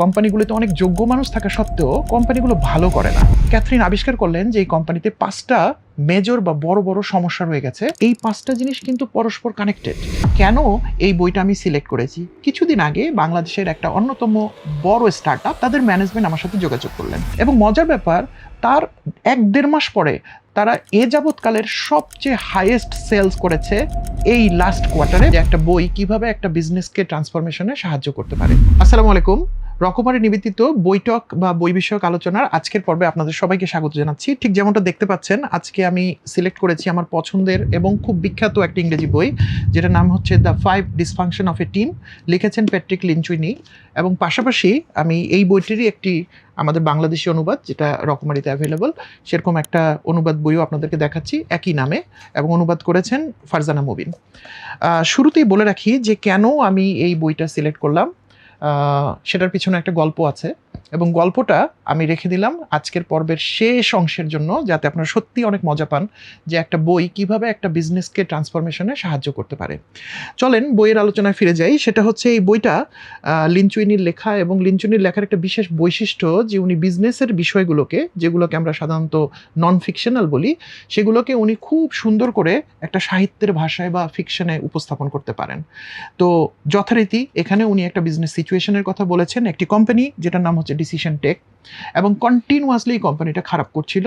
কোম্পানিগুলোতে অনেক যোগ্য মানুষ থাকা সত্ত্বেও কোম্পানিগুলো ভালো করে না। ক্যাথরিন আবিষ্কার করলেন যে এই কোম্পানিতে পাঁচটা মেজর বা বড় বড় সমস্যা রয়ে গেছে। এই পাঁচটা জিনিস কিন্তু পরস্পর কানেক্টেড কেন এই বইটা আমি সিলেক্ট করেছি? কিছুদিন আগে বাংলাদেশের একটা অন্যতম বড় স্টার্ট তাদের ম্যানেজমেন্ট আমার সাথে যোগাযোগ করলেন। এবং মজার ব্যাপার, তার এক দেড় মাস পরে তারা এ যাবৎকালের সবচেয়ে হাইয়েস্ট সেলস করেছে এই লাস্ট কোয়ার্টারে একটা বই কীভাবে একটা বিজনেসকে ট্রান্সফরমেশনে সাহায্য করতে পারে। আসসালামু আলাইকুম। রকমারি নিবেদিত বৈঠক বা বই বিষয়ক আলোচনার আজকের পর্বে আপনাদের সবাইকে স্বাগত জানাচ্ছি। ঠিক যেমনটা দেখতে পাচ্ছেন, আজকে আমি সিলেক্ট করেছি আমার পছন্দের এবং খুব বিখ্যাত একটা ইংরেজি বই, যেটার নাম হচ্ছে the five dysfunction of a team লিখেছেন প্যাট্রিক লিঞ্চুইনি এবং পাশাপাশি আমি এই বইটিরই একটি আমাদের বাংলাদেশি অনুবাদ, যেটা রকমারিতে অ্যাভেলেবল সেরকম একটা অনুবাদ বইও আপনাদেরকে দেখাচ্ছি একই নামে এবং অনুবাদ করেছেন ফারজানা মুবিন। শুরুতেই বলে রাখি যে কেন আমি এই বইটা সিলেক্ট করলাম সেটার পিছনে একটা গল্প আছে। এবং গল্পটা আমি রেখে দিলাম আজকের পর্বের শেষ অংশের জন্য যাতে আপনারা সত্যি অনেক মজা পান যে একটা বই কীভাবে একটা বিজনেসকে ট্রান্সফরমেশনে সাহায্য করতে পারে। চলেন বইয়ের আলোচনায় ফিরে যাই। সেটা হচ্ছে এই বইটা আহ, লিনচুইনির লেখা এবং লিনচুইনির লেখার একটা বিশেষ বৈশিষ্ট্য যে উনি বিজনেসের বিষয়গুলোকে যেগুলোকে আমরা সাধারণত নন ফিকশনাল বলি সেগুলোকে উনি খুব সুন্দর করে একটা সাহিত্যের ভাষায় বা ফিকশনে উপস্থাপন করতে পারেন। তো যথারীতি এখানে উনি একটা বিজনেস সিচুয়েশনের কথা বলেছেন একটি কোম্পানি যেটার নাম হচ্ছে ডিসিশন টেক এবং কন্টিনিউয়াসলি কোম্পানিটা খারাপ করছিল।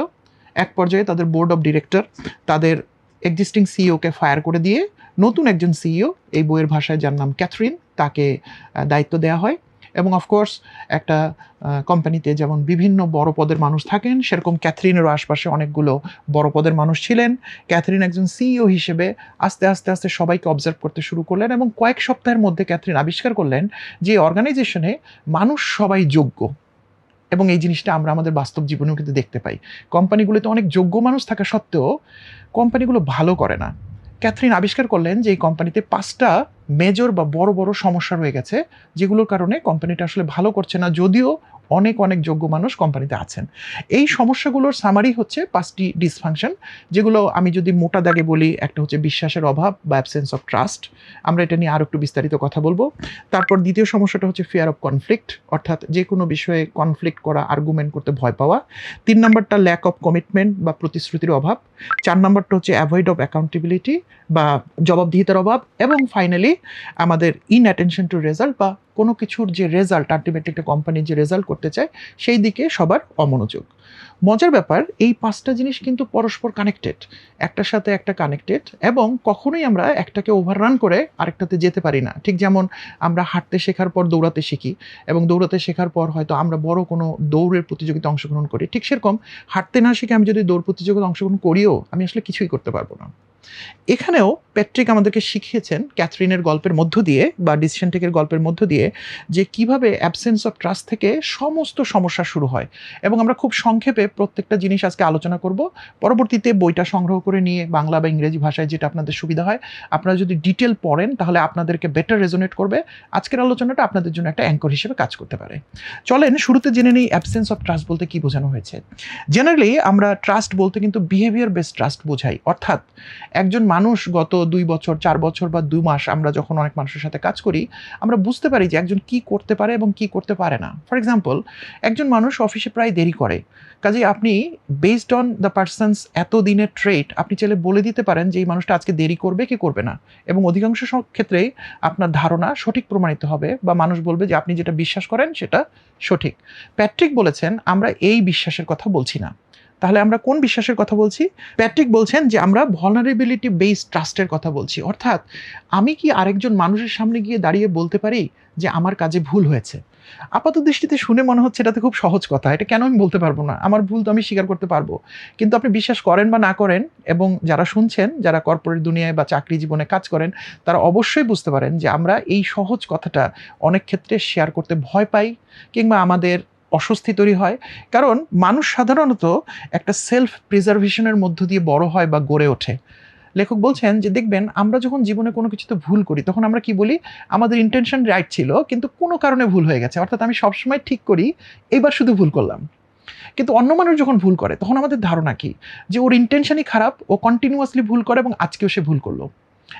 এক পর্যায়ে তাদের বোর্ড অফ ডিরেক্টর তাদের এক্সিস্টিং সিইওকে ফায়ার করে দিয়ে নতুন একজন সিইও এই বইয়ের ভাষায় যার নাম ক্যাথরিন তাকে দায়িত্ব দেওয়া হয়। এবং অফকোর্স একটা কোম্পানিতে যেমন বিভিন্ন বড় পদের মানুষ থাকেন, সেরকম ক্যাথরিনেরও আশপাশে অনেকগুলো বড় পদের মানুষ ছিলেন। ক্যাথরিন একজন সিইও হিসেবে আস্তে আস্তে আস্তে সবাইকে অবজার্ভ করতে শুরু করলেন এবং কয়েক সপ্তাহের মধ্যে ক্যাথরিন আবিষ্কার করলেন যে অর্গানাইজেশনে মানুষ সবাই যোগ্য। এবং এই জিনিসটা আমরা আমাদের বাস্তব জীবনেও কিন্তু দেখতে পাই। কোম্পানিগুলোতে অনেক যোগ্য মানুষ থাকা সত্ত্বেও কোম্পানিগুলো ভালো করে না। ক্যাথরিন আবিষ্কার করলেন যে এই কোম্পানিতে পাঁচটা মেজর বা বড় বড় সমস্যা রয়ে গেছে, যেগুলোর কারণে কোম্পানিটা আসলে ভালো করছে না, যদিও অনেক অনেক যোগ্য মানুষ কোম্পানিতে আছেন। এই সমস্যাগুলোর সামারি হচ্ছে পাঁচটি ডিসফাংশন যেগুলো আমি যদি মোটা দাগে বলি, একটা হচ্ছে বিশ্বাসের অভাব বা অ্যাবসেন্স অফ ট্রাস্ট আমরা এটা নিয়ে আরও একটু বিস্তারিত কথা বলব। তারপর দ্বিতীয় সমস্যাটা হচ্ছে ফিয়ার অফ কনফ্লিক্ট অর্থাৎ যে কোনো বিষয়ে কনফ্লিক্ট করা আর্গুমেন্ট করতে ভয় পাওয়া। তিন নম্বরটা ল্যাক অফ কমিটমেন্ট বা প্রতিশ্রুতির অভাব। চার নম্বরটা হচ্ছে অ্যাভয়েড অফ অ্যাকাউন্টেবিলিটি বা জবাবদিহিতার অভাব। এবং ফাইনালি আমাদের ইন অ্যাটেনশন টু রেজাল্ট বা কোনো কিছুর যে রেজাল্ট আলটিমেটলি একটা কোম্পানি যে রেজাল্ট করতে চায়, সেই দিকে সবার অমনোযোগ। মজার ব্যাপার, এই পাঁচটা জিনিস কিন্তু পরস্পর কানেক্টেড একটার সাথে একটা কানেক্টেড এবং কখনোই আমরা একটাকে ওভাররান করে আরেকটাতে যেতে পারি না। ঠিক যেমন আমরা হাঁটতে শেখার পর দৌড়াতে শিখি এবং দৌড়াতে শেখার পর হয়তো আমরা বড় কোনো দৌড়ের প্রতিযোগিতা অংশগ্রহণ করি। ঠিক সেরকম হাঁটতে না শিখে আমি যদি দৌড় প্রতিযোগিতা অংশগ্রহণ করিও, আমি আসলে কিছুই করতে পারব না। এখানেও প্যাট্রিক আমাদেরকে শিখিয়েছেন ক্যাথরিনের গল্পের মধ্য দিয়ে বা ডিসিশন টেকের গল্পের মধ্য দিয়ে যে কীভাবে অ্যাবসেন্স অফ ট্রাস্ট থেকে সমস্ত সমস্যা শুরু হয়। এবং আমরা খুব সংক্ষেপে প্রত্যেকটা জিনিস আজকে আলোচনা করব। পরবর্তীতে বইটা সংগ্রহ করে নিয়ে বাংলা বা ইংরেজি ভাষায় যেটা আপনাদের সুবিধা হয়, আপনারা যদি ডিটেল পড়েন তাহলে আপনাদেরকে বেটার রেজোনেট করবে। আজকের আলোচনাটা আপনাদের জন্য একটা অ্যাঙ্কর হিসেবে কাজ করতে পারে। চলেন শুরুতে জেনে নিই অ্যাবসেন্স অফ ট্রাস্ট বলতে কি বোঝানো হয়েছে। জেনারেলি আমরা ট্রাস্ট বলতে কিন্তু বিহেভিয়ার বেসড ট্রাস্ট বোঝাই। অর্থাৎ একজন মানুষ গত দুই বছর, চার বছর বা দু মাস আমরা যখন অনেক মানুষের সাথে কাজ করি, আমরা বুঝতে পারি যে একজন কি করতে পারে এবং কি করতে পারে না। ফর এক্সাম্পল একজন মানুষ অফিসে প্রায় দেরি করে। কাজে আপনি বেসড অন দ্য পার্সনস এত দিনের ট্রেট আপনি চাইলে বলে দিতে পারেন যে এই মানুষটা আজকে দেরি করবে কি করবে না। এবং অধিকাংশ ক্ষেত্রেই আপনার ধারণা সঠিক প্রমাণিত হবে বা মানুষ বলবে যে আপনি যেটা বিশ্বাস করেন সেটা সঠিক। প্যাট্রিক বলেছেন, আমরা এই বিশ্বাসের কথা বলছি না। তাহলে আমরা কোন বিশ্বাসের কথা বলছি? প্যাট্রিক বলছেন যে আমরা ভলনারেবিলিটি বেসড ট্রাস্টের কথা বলছি। অর্থাৎ আমি কি আরেকজন মানুষের সামনে গিয়ে দাঁড়িয়ে বলতে পারি যে আমার কাজে ভুল হয়েছে? আপাত দৃষ্টিতে শুনে মনে হচ্ছে এটাতে খুব সহজ কথা। এটা কেন আমি বলতে পারব না? আমার ভুল তো আমি স্বীকার করতে পারব। কিন্তু আপনি বিশ্বাস করেন বা না করেন এবং যারা শুনছেন, যারা কর্পোরেট দুনিয়ায় বা চাকরি জীবনে কাজ করেন, তারা অবশ্যই বুঝতে পারেন যে আমরা এই সহজ কথাটা অনেক ক্ষেত্রে শেয়ার করতে ভয় পাই কিংবা আমাদের অস্বস্তি তৈরি হয়। কারণ মানুষ সাধারণত একটা সেলফ প্রিজার্ভেশনের মধ্য দিয়ে বড় হয় বা গড়ে ওঠে। লেখক বলছেন যে, দেখবেন, আমরা যখন জীবনে কোনো কিছুতে ভুল করি, তখন আমরা কি বলি? আমাদের ইন্টেনশন রাইট ছিল, কিন্তু কোনো কারণে ভুল হয়ে গেছে। অর্থাৎ আমি সবসময় ঠিক করি, এবার শুধু ভুল করলাম। কিন্তু অন্য মানুষ যখন ভুল করে, তখন আমাদের ধারণা কি? যে, ওর ইন্টেনশনই খারাপ, ও কন্টিনিউয়াসলি ভুল করে এবং আজকেও সে ভুল করল।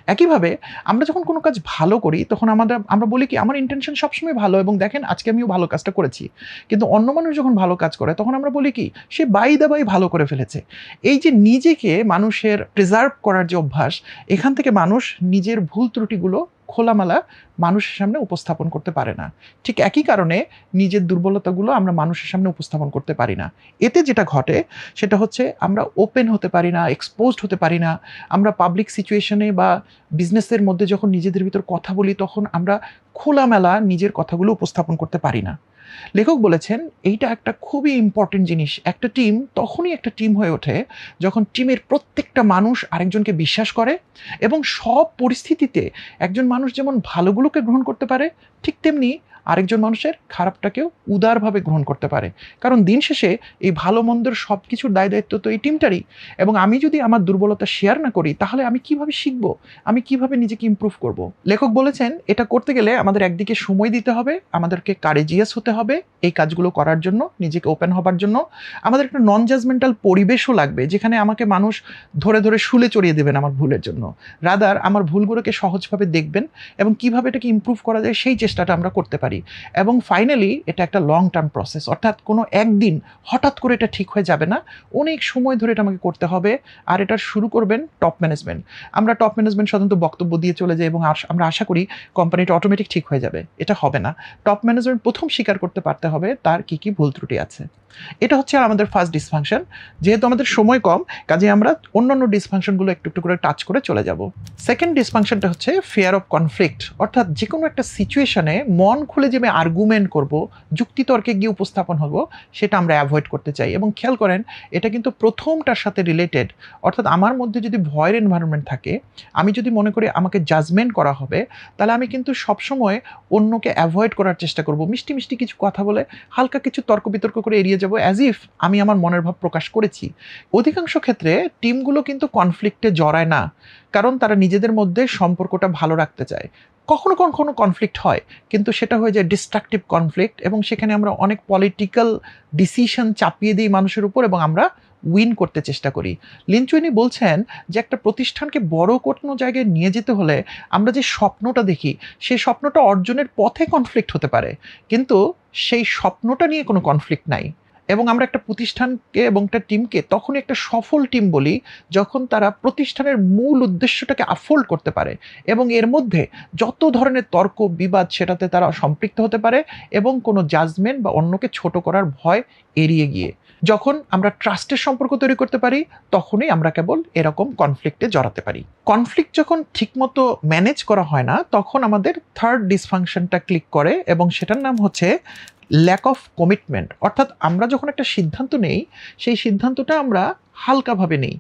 একইভাবে আমরা যখন কোনো কাজ ভালো করি, তখন আমাদের, আমরা বলি কি, আমার ইন্টেনশন সবসময় ভালো এবং দেখেন আজকে আমিও ভালো কাজটা করেছি। কিন্তু অন্য মানুষ যখন ভালো কাজ করে, তখন আমরা বলি কি, সে বাই দাবাই ভালো করে ফেলেছে। এই যে নিজেকে মানুষের প্রিজার্ভ করার যে অভ্যাস, এখান থেকে মানুষ নিজের ভুল ত্রুটিগুলো খোলামেলা মানুষের সামনে উপস্থাপন করতে পারে না। ঠিক একই কারণে নিজের দুর্বলতাগুলো আমরা মানুষের সামনে উপস্থাপন করতে পারি না। এতে যেটা ঘটে, সেটা হচ্ছে আমরা ওপেন হতে পারি না এক্সপোজড হতে পারি না। আমরা পাবলিক সিচুয়েশনে বা বিজনেসের মধ্যে যখন নিজেদের ভিতর কথা বলি, তখন আমরা খোলামেলা নিজের কথাগুলো উপস্থাপন করতে পারি না। লেখক বলেছেন, এইটা একটা খুবই ইম্পর্টেন্ট জিনিস। একটা টিম তখনই একটা টিম হয়ে ওঠে যখন টিমের প্রত্যেকটা মানুষ আরেকজনকে বিশ্বাস করে এবং সব পরিস্থিতিতে একজন মানুষ যেমন ভালোগুলোকে গ্রহণ করতে পারে, ঠিক তেমনি আরেকজন মানুষের খারাপটাকেও উদারভাবে গ্রহণ করতে পারে। কারণ দিন শেষে এই ভালো মন্দের সব কিছুর দায় দায়িত্ব তো এই টিমটারই এবং আমি যদি আমার দুর্বলতা শেয়ার না করি, তাহলে আমি কীভাবে শিখব? আমি কীভাবে নিজেকে ইমপ্রুভ করব? লেখক বলেছেন, এটা করতে গেলে আমাদের একদিকে সময় দিতে হবে, আমাদেরকে কারেজিয়াস হতে হবে এই কাজগুলো করার জন্য, নিজেকে ওপেন হবার জন্য। আমাদের একটা নন জাজমেন্টাল পরিবেশও লাগবে, যেখানে আমাকে মানুষ ধরে ধরে শুলে চড়িয়ে দেবেন আমার ভুলের জন্য। রাদার আমার ভুলগুলোকে সহজভাবে দেখবেন এবং কীভাবে এটাকে ইমপ্রুভ করা যায় সেই চেষ্টাটা আমরা করতে পারি। এবং ফাইনালি এটা একটা লং টার্ম প্রসেস অর্থাৎ কোনো একদিন হঠাৎ করে এটা ঠিক হয়ে যাবে না। অনেক সময় ধরে এটা আমাকে করতে হবে আর এটা শুরু করবেন টপ ম্যানেজমেন্ট আমরা টপ ম্যানেজমেন্ট সাধারণত বক্তব্য দিয়ে চলে যাই এবং আমরা আশা করি কোম্পানিটা অটোমেটিক ঠিক হয়ে যাবে। এটা হবে না। টপ ম্যানেজমেন্ট প্রথম স্বীকার করতে পারতে হবে তার কি কি ভুল ত্রুটি আছে। এটা হচ্ছে আমাদের ফার্স্ট ডিসফাংশন যেহেতু আমাদের সময় কম কাজে আমরা অন্যান্য ডিসফাংশনগুলো একটু একটু করে টাচ করে চলে যাব। সেকেন্ড ডিসফাংশনটা হচ্ছে ফেয়ার অফ কনফ্লিক্ট অর্থাৎ যে কোনো একটা সিচুয়েশনে মন খুলে যে আমি আর্গুমেন্ট করব, যুক্তিতর্কে গিয়ে উপস্থাপন হব, সেটা আমরা অ্যাভয়েড করতে চাই। এবং খেয়াল করেন, এটা কিন্তু প্রথমটার সাথে রিলেটেড অর্থাৎ আমার মধ্যে যদি ভয়ের এনভায়রনমেন্ট থাকে, আমি যদি মনে করি আমাকে জাজমেন্ট করা হবে, তাহলে আমি কিন্তু সবসময় অন্যকে অ্যাভয়েড করার চেষ্টা করব। মিষ্টি মিষ্টি কিছু কথা বলে, হালকা কিছু তর্ক বিতর্ক করে এড়িয়ে যাব অ্যাজ ইফ আমি আমার মনের ভাব প্রকাশ করেছি। অধিকাংশ ক্ষেত্রে টিমগুলো কিন্তু কনফ্লিক্টে জড়ায় না, কারণ তারা নিজেদের মধ্যে সম্পর্কটা ভালো রাখতে চায়। কখনো কখনো কনফ্লিক্ট হয়, কিন্তু সেটা হয়ে যায় ডিস্ট্রাকটিভ কনফ্লিক্ট এবং সেখানে আমরা অনেক পলিটিক্যাল ডিসিশন চাপিয়ে দিই মানুষের উপর এবং আমরা উইন করতে চেষ্টা করি। লিনচুইনি বলছেন যে একটা প্রতিষ্ঠানকে বড় কোনো জায়গায় নিয়ে যেতে হলে আমরা যে স্বপ্নটা দেখি, সেই স্বপ্নটা অর্জনের পথে কনফ্লিক্ট হতে পারে। কিন্তু সেই স্বপ্নটা নিয়ে কোনো কনফ্লিক্ট নাই। এবং আমরা একটা প্রতিষ্ঠানকে এবং একটা টিমকে তখনই একটা সফল টিম বলি যখন তারা প্রতিষ্ঠানের মূল উদ্দেশ্যটাকে আফোল্ড করতে পারে এবং এর মধ্যে যত ধরনের তর্ক, বিবাদ সেটাতে তারা সম্পৃক্ত হতে পারে এবং কোনো জাজমেন্ট বা অন্যকে ছোট করার ভয় এড়িয়ে গিয়ে। যখন আমরা ট্রাস্টের সম্পর্ক তৈরি করতে পারি, তখনই আমরা কেবল এরকম কনফ্লিক্টে জড়াতে পারি। কনফ্লিক্ট যখন ঠিকমতো ম্যানেজ করা হয় না, তখন আমাদের থার্ড ডিসফাংশনটা ক্লিক করে এবং সেটার নাম হচ্ছে ল্যাক অফ কমিটমেন্ট অর্থাৎ আমরা যখন একটা সিদ্ধান্ত নেই, সেই সিদ্ধান্তটা আমরা হালকাভাবে নেই।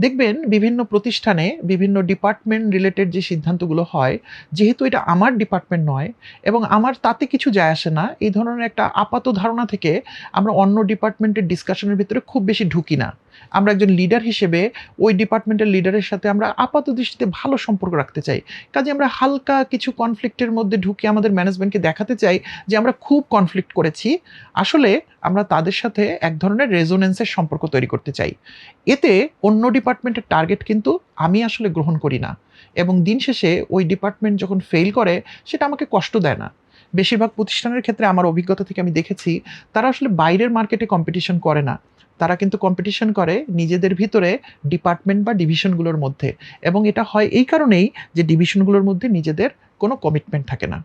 দেখবেন বিভিন্ন প্রতিষ্ঠানে বিভিন্ন ডিপার্টমেন্ট রিলেটেড যে সিদ্ধান্তগুলো হয়, যেহেতু এটা আমার ডিপার্টমেন্ট নয় এবং আমার তাতে কিছু যায় আসে না, এই ধরনের একটা আপাত ধারণা থেকে আমরা অন্য ডিপার্টমেন্টের ডিসকাশনের ভিতরে খুব বেশি ঢুকি না। আমরা একজন লিডার হিসেবে ওই ডিপার্টমেন্টের লিডারের সাথে আমরা আপাত দৃষ্টিতে ভালো সম্পর্ক রাখতে চাই। কাজে আমরা হালকা কিছু কনফ্লিক্টের মধ্যে ঢুকে আমাদের ম্যানেজমেন্টকে দেখাতে চাই যে আমরা খুব কনফ্লিক্ট করেছি। আসলে আমরা তাদের সাথে এক ধরনের রেজোনেন্সের সম্পর্ক তৈরি করতে চাই। এতে অন্য ডিপার্টমেন্টের টার্গেট কিন্তু আমি আসলে গ্রহণ করি না। এবং দিন শেষে ওই ডিপার্টমেন্ট যখন ফেল করে, সেটা আমাকে কষ্ট দেয় না। বেশিরভাগ প্রতিষ্ঠানের ক্ষেত্রে আমার অভিজ্ঞতা থেকে আমি দেখেছি, তারা আসলে বাইরের মার্কেটে কম্পিটিশন করে না। তারা কিন্তু কম্পিটিশন করে নিজেদের ভিতরে ডিপার্টমেন্ট বা ডিভিশনগুলোর মধ্যে এবং এটা হয় এই কারণেই যে ডিভিশনগুলোর মধ্যে নিজেদের কোনো কমিটমেন্ট থাকে না।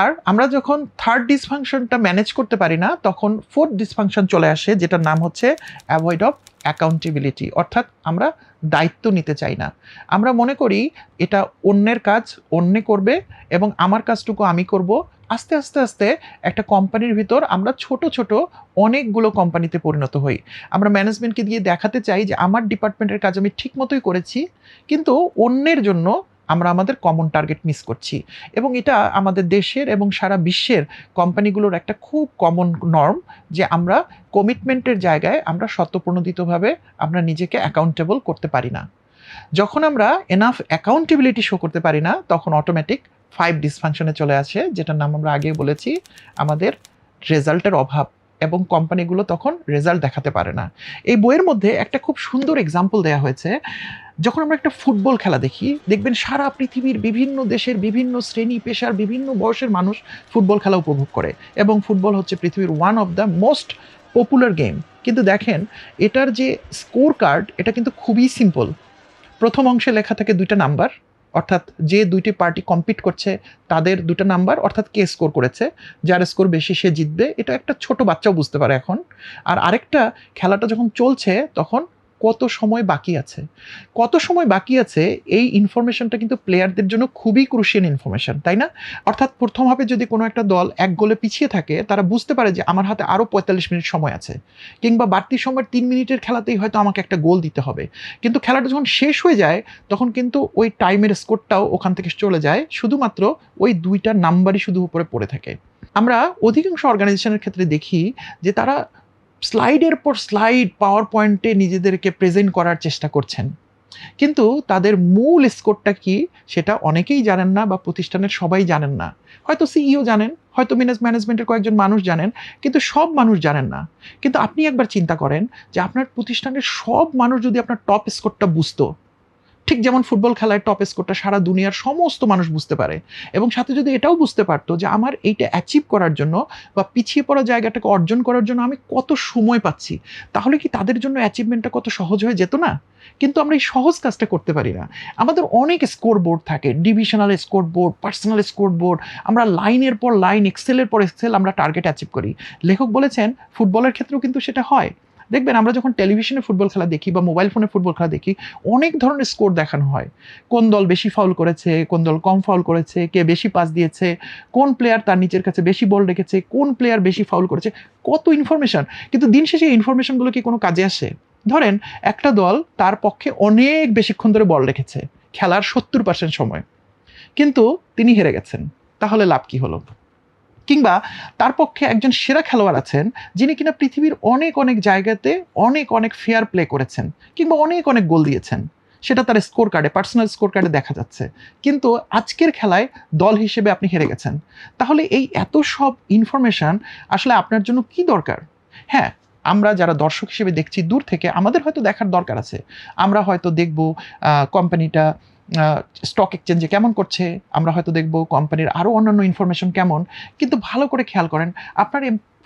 আর আমরা যখন থার্ড ডিসফাংশনটা ম্যানেজ করতে পারি না, তখন ফোর্থ ডিসফাংশন চলে আসে, যেটার নাম হচ্ছে অ্যাভয়েড অফ অ্যাকাউন্টেবিলিটি অর্থাৎ আমরা দায়িত্ব নিতে চাই না। আমরা মনে করি এটা অন্যের কাজ, অন্যে করবে এবং আমার কাজটুকু আমি করব আস্তে আস্তে আস্তে একটা কোম্পানির ভিতর আমরা ছোট ছোট অনেকগুলো কোম্পানিতে পরিণত হই। আমরা ম্যানেজমেন্টকে দিয়ে দেখাতে চাই যে আমার ডিপার্টমেন্টের কাজ আমি ঠিক মতোই করেছি, কিন্তু অন্যের জন্য আমরা আমাদের কমন টার্গেট মিস করছি। এবং এটা আমাদের দেশের এবং সারা বিশ্বের কোম্পানিগুলোর একটা খুব কমন নর্ম যে আমরা কমিটমেন্টের জায়গায় আমরা সত্যপ্রণোদিতভাবে আমরা নিজেকে অ্যাকাউন্টেবল করতে পারি না। যখন আমরা এনাফ অ্যাকাউন্টেবিলিটি শো করতে পারি না, তখন অটোমেটিক ফাইভ ডিসফাংশনে চলে আসে, যেটার নাম আমরা আগে বলেছি, আমাদের রেজাল্টের অভাব এবং কোম্পানিগুলো তখন রেজাল্ট দেখাতে পারে না। এই বইয়ের মধ্যে একটা খুব সুন্দর এক্সাম্পল দেওয়া হয়েছে, যখন আমরা একটা ফুটবল খেলা দেখি, দেখবেন সারা পৃথিবীর বিভিন্ন দেশের বিভিন্ন শ্রেণি, পেশার বিভিন্ন বয়সের মানুষ ফুটবল খেলা উপভোগ করে এবং ফুটবল হচ্ছে পৃথিবীর one of the most popular game কিন্তু দেখেন, এটার যে স্কোর কার্ড এটা কিন্তু খুবই সিম্পল প্রথম অংশে লেখা থাকে দুইটা নাম্বার অর্থাৎ যে দুইটি পার্টি কম্পিট করছে, তাদের দুটো নাম্বার অর্থাৎ কে স্কোর করেছে, যার স্কোর বেশি সে জিতবে, এটা একটা ছোট বাচ্চাও বুঝতে পারে এখন। আর আরেকটা খেলাটা যখন চলছে, তখন কত সময় বাকি আছে? কত সময় বাকি আছে এই ইনফরমেশনটা কিন্তু প্লেয়ারদের জন্য খুবই ক্রুশিয়াল ইনফরমেশন তাই না? অর্থাৎ প্রথমভাবে যদি কোনো একটা দল এক গোলে পিছিয়ে থাকে, তারা বুঝতে পারে যে আমার হাতে আরও পঁয়তাল্লিশ মিনিট সময় আছে। কিংবা বাড়তি সময়ের তিন মিনিটের খেলাতেই হয়তো আমাকে একটা গোল দিতে হবে। কিন্তু খেলাটা যখন শেষ হয়ে যায়, তখন কিন্তু ওই টাইমের স্কোরটাও ওখান থেকে চলে যায়। শুধুমাত্র ওই দুইটা নাম্বারই শুধু উপরে পড়ে থাকে। আমরা অধিকাংশ অর্গানাইজেশনের ক্ষেত্রে দেখি যে তারা স্লাইডের পর স্লাইড পাওয়ার পয়েন্টে নিজেদেরকে প্রেজেন্ট করার চেষ্টা করছেন। কিন্তু তাদের মূল স্কোরটা কি সেটা অনেকেই জানেন না বা প্রতিষ্ঠানের সবাই জানেন না। হয়তো সিইও জানেন, হয়তো মিনেজ ম্যানেজমেন্টের কয়েকজন মানুষ জানেন, কিন্তু সব মানুষ জানেন না। কিন্তু আপনি একবার চিন্তা করেন যে আপনার প্রতিষ্ঠানের সব মানুষ যদি আপনার টপ স্কোরটা বুঝতো ঠিক যেমন ফুটবল খেলায় টপ স্কোরটা সারা দুনিয়ার সমস্ত মানুষ বুঝতে পারে। এবং সাথে যদি এটাও বুঝতে পারতো যে আমার এইটা অ্যাচিভ করার জন্য বা পিছিয়ে পড়া জায়গাটাকে অর্জন করার জন্য আমি কত সময় পাচ্ছি, তাহলে কি তাদের জন্য অ্যাচিভমেন্টটা কত সহজ হয়ে যেত না? কিন্তু আমরা এই সহজ কাজটা করতে পারি না। আমাদের অনেক স্কোর বোর্ড থাকে divisional score board personal score board আমরা লাইনের পর লাইন এক্সেলের পর এক্সেল আমরা টার্গেট অ্যাচিভ করি। লেখক বলেছেন, ফুটবলের ক্ষেত্রেও কিন্তু সেটা হয়। দেখবেন আমরা যখন টেলিভিশনে ফুটবল খেলা দেখি বা মোবাইল ফোনে ফুটবল খেলা দেখি, অনেক ধরনের স্কোর দেখানো হয়। কোন দল বেশি ফাউল করেছে, কোন দল কম ফাউল করেছে, কে বেশি পাস দিয়েছে, কোন প্লেয়ার তার নিচের কাছে বেশি বল রেখেছে, কোন প্লেয়ার বেশি ফাউল করেছে, কত ইনফরমেশন কিন্তু দিন শেষে এই ইনফরমেশনগুলো কি কোনো কাজে আসে? ধরেন, একটা দল তার পক্ষে অনেক বেশিক্ষণ ধরে বল রেখেছে, খেলার সত্তর পার্সেন্ট সময়। কিন্তু তিনি হেরে গেছেন, তাহলে লাভ কি হলো? কিংবা তার পক্ষে একজন সেরা খেলোয়াড় আছেন যিনি কিনা পৃথিবীর অনেক অনেক জায়গাতে অনেক অনেক ফেয়ার প্লে করেছেন কিংবা অনেক অনেক গোল দিয়েছেন। সেটা তার স্কোর কার্ডে পার্সোনাল স্কোর কার্ডে দেখা যাচ্ছে। কিন্তু আজকের খেলায় দল হিসেবে আপনি হেরে গেছেন। তাহলে এই এত সব ইনফরমেশন আসলে আপনার জন্য কি দরকার? হ্যাঁ আমরা যারা দর্শক হিসেবে দেখছি দূর থেকে, আমাদের হয়তো দেখার দরকার আছে। আমরা হয়তো দেখব কোম্পানিটা স্টক এক্সচেঞ্জে কেমন করছে, আমরা হয়তো দেখব কোম্পানির আরও অন্যান্য ইনফরমেশন কেমন, কিন্তু ভালো করে খেয়াল করেন, আপনার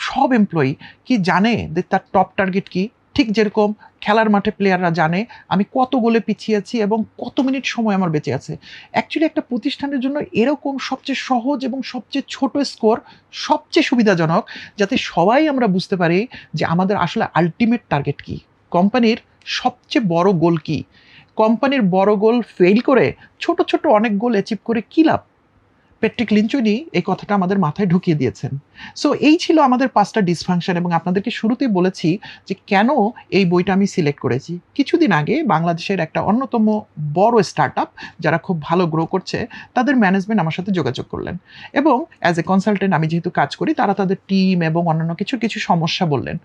সব এমপ্লয়ি কি জানে যে তার টপ টার্গেট কি? ঠিক যেরকম খেলার মাঠে প্লেয়াররা জানে, আমি কত গোলে পিছিয়ে আছি এবং কত মিনিট সময় আমার বেঁচে আছে। অ্যাকচুয়ালি একটা প্রতিষ্ঠানের জন্য এরকম সবচেয়ে সহজ এবং সবচেয়ে ছোট স্কোর সবচেয়ে সুবিধাজনক, যাতে সবাই আমরা বুঝতে পারি যে আমাদের আসলে আলটিমেট টার্গেট কি। কোম্পানির সবচেয়ে বড় গোল কি? কোম্পানির বড় গোল ফেল করে ছোট ছোট অনেক গোল অ্যাচিভ করে কী লাভ? পেট্রিক লিঞ্চুনি এই কথাটা আমাদের মাথায় ঢুকিয়ে দিয়েছেন। সো এই ছিল আমাদের পাঁচটা ডিসফাংশন এবং আপনাদেরকে শুরুতেই বলেছি যে কেন এই বইটা আমি সিলেক্ট করেছি। কিছুদিন আগে বাংলাদেশের একটা অন্যতম বড় স্টার্ট যারা খুব ভালো গ্রো করছে, তাদের ম্যানেজমেন্ট আমার সাথে যোগাযোগ করলেন এবং অ্যাজ এ কনসালটেন্ট আমি যেহেতু কাজ করি, তারা তাদের টিম এবং অন্যান্য কিছু কিছু সমস্যা বললেন।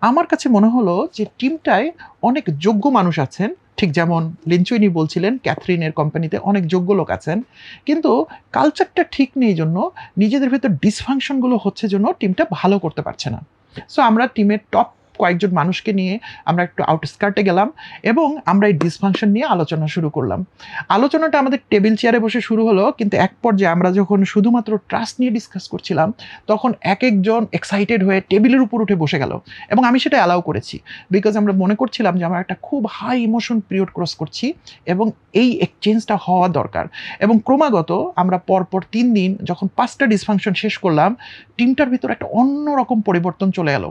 আমার কাছে মনে হলো যে টিমটায় অনেক যোগ্য মানুষ আছেন ঠিক যেমন লিঞ্চুইনি বলছিলেন, ক্যাথরিনের কোম্পানিতে অনেক যোগ্য লোক আছেন, কিন্তু কালচারটা ঠিক নেই জন্য নিজেদের ভেতর ডিসফাংশনগুলো হচ্ছে জন্য টিমটা ভালো করতে পারছে না। সো আমরা টিমের টপ কয়েকজন মানুষকে নিয়ে আমরা একটু আউটস্কার্টে গেলাম এবং আমরা এই ডিসফাংশন নিয়ে আলোচনা শুরু করলাম। আলোচনাটা আমাদের টেবিল চেয়ারে বসে শুরু হলো, কিন্তু এক পর্যায়ে আমরা যখন শুধুমাত্র ট্রাস্ট নিয়ে ডিসকাস করছিলাম, তখন এক একজন এক্সাইটেড হয়ে টেবিলের উপর উঠে বসে গেল এবং আমি সেটা অ্যালাউ করেছি। বিকজ আমরা মনে করছিলাম যে, আমরা একটা খুব হাই ইমোশন পিরিয়ড ক্রস করছি এবং এই এক্সচেঞ্জটা হওয়া দরকার। এবং ক্রমাগত আমরা পরপর তিন দিন যখন পাঁচটা ডিসফাংশন শেষ করলাম টিমটার ভিতর একটা অন্যরকম পরিবর্তন চলে এলো।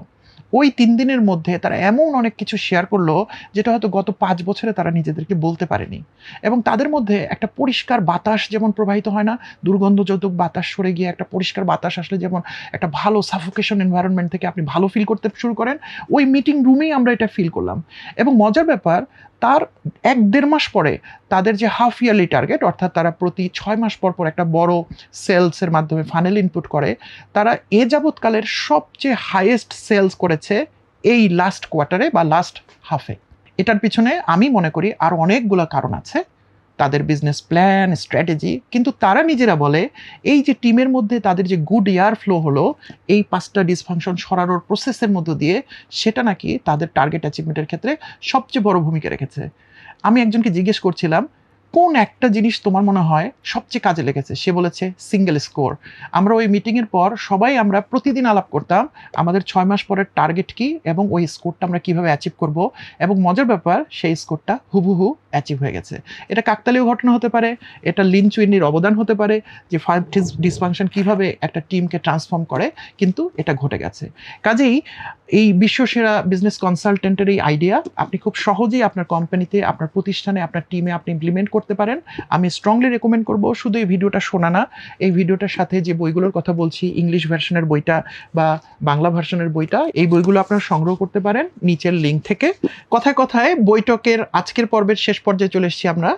ওই তিন দিনের মধ্যে তারা এমন অনেক কিছু শেয়ার করল, যেটা হয়তো গত পাঁচ বছরে তারা নিজেদেরকে বলতে পারেনি। এবং তাদের মধ্যে একটা পরিষ্কার বাতাস যেমন প্রবাহিত হয় না দুর্গন্ধযৌতুক বাতাস সরে গিয়ে একটা পরিষ্কার বাতাস আসলে যেমন একটা ভালো সাফোকেশন এনভায়রনমেন্ট থেকে আপনি ভালো ফিল করতে শুরু করেন, ওই মিটিং রুমেই আমরা এটা ফিল করলাম। এবং মজার ব্যাপার তার এক দেড় মাস পরে তাদের যে হাফ ইয়ারলি টার্গেট অর্থাৎ তারা প্রতি ছয় মাস পর পর একটা বড় সেলসের মাধ্যমে ফাইনাল ইনপুট করে, তারা এ যাবৎকালের সবচেয়ে হাইয়েস্ট সেলস করেছে এই লাস্ট কোয়ার্টারে বা লাস্ট হাফে এটার পিছনে আমি মনে করি আর অনেকগুলো কারণ আছে। তাদের বিজনেস প্ল্যান স্ট্র্যাটেজি কিন্তু তারা নিজেরা বলে, এই যে টিমের মধ্যে তাদের যে গুড এয়ার ফ্লো হলো, এই পাঁচটা ডিসফাংশন সরানোর প্রসেসের মধ্য দিয়ে, সেটা নাকি তাদের টার্গেট অ্যাচিভমেন্টের ক্ষেত্রে সবচেয়ে বড় ভূমিকা রেখেছে। আমি একজনকে জিজ্ঞেস করছিলাম, কোন একটা জিনিস তোমার মনে হয় সবচেয়ে কাজে লেগেছে? সে বলেছে সিঙ্গেল স্কোর আমরা ওই মিটিংয়ের পর সবাই আমরা প্রতিদিন আলাপ করতাম, আমাদের ছয় মাস পরের টার্গেট কি এবং ওই স্কোরটা আমরা কীভাবে অ্যাচিভ করব এবং মজার ব্যাপার, সেই স্কোরটা হুবহু অ্যাচিভ হয়ে গেছে। এটা কাকতালীয় ঘটনা হতে পারে, এটা লিন চুইনির অবদান হতে পারে যে ফাইভ ডিসফাংশন কীভাবে একটা টিমকে ট্রান্সফর্ম করে, কিন্তু এটা ঘটে গেছে। কাজেই এই বিশ্বসেরা বিজনেস কনসালটেন্টের এই আইডিয়া, আপনি খুব সহজেই আপনার কোম্পানিতে, আপনার প্রতিষ্ঠানে, আপনার টিমে আপনি ইমপ্লিমেন্ট করতে পারেন। আমি স্ট্রংলি রেকমেন্ড করব, শুধু এই ভিডিওটা শোনা না, এই ভিডিওটার সাথে যে বইগুলোর কথা বলছি ইংলিশ ভার্সনের বইটা বা বাংলা ভার্সনের বইটা, এই বইগুলো আপনারা সংগ্রহ করতে পারেন নিচের লিঙ্ক থেকে। কথায় কথায় বৈঠকের আজকের পর্বের শেষ পর্যায়ে চলে এসেছি আমরা।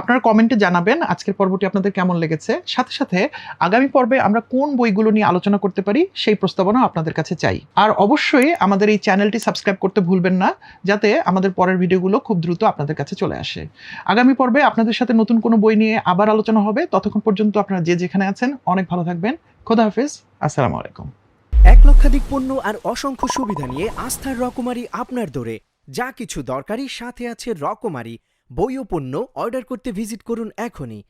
আপনারা কমেন্টে জানাবেন আজকের পর্বটি আপনাদের কেমন লেগেছে। সাথে সাথে আগামী পর্বে আমরা কোন বইগুলো নিয়ে আলোচনা করতে পারি সেই প্রস্তাবনা আপনাদের কাছে চাই। আর অবশ্যই আমাদের এই চ্যানেলটি সাবস্ক্রাইব করতে ভুলবেন না, যাতে আমাদের পরের ভিডিওগুলো খুব দ্রুত আপনাদের কাছে চলে আসে। আগামী পর্বে আপনাদের সাথে নতুন কোনো বই নিয়ে আবার আলোচনা হবে। ততক্ষণ পর্যন্ত আপনারা যে যেখানে আছেন, অনেক ভালো থাকবেন। খোদা হাফিজ। আসসালামু আলাইকুম। এক লক্ষাধিক পণ্য আর অসংখ্য সুবিধা নিয়ে আস্থার রকমারি আপনার দোরে। যা কিছু দরকারি সাথে আছে রকমারি। বই ও পণ্য অর্ডার করতে ভিজিট করুন এখনই।